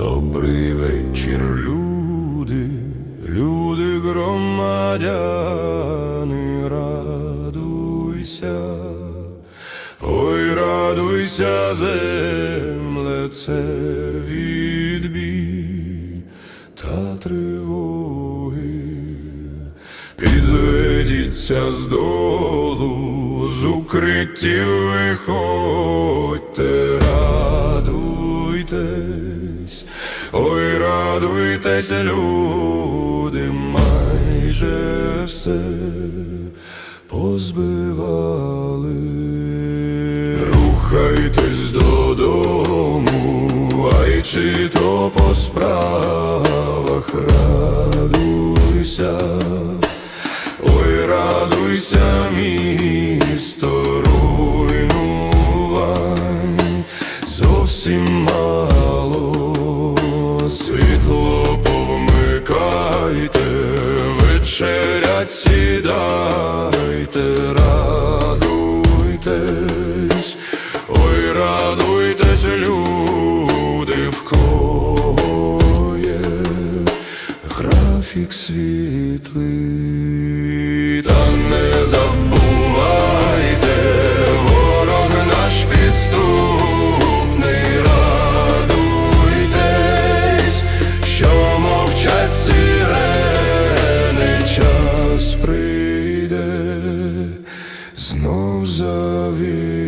Добрий вечір, люди, люди громадяни, радуйся, ой, радуйся, земле, це відбій та тривоги, підведіться з долу, з укриттів виходить. Ой, радуйтесь, люди, майже все позбивали. Рухайтесь додому, ай чи то по справах радуйся. Ой, радуйся, місто вечерять сідайте, радуйтесь, ой, радуйтесь, люди, в кого є графік світлий, знов завіє.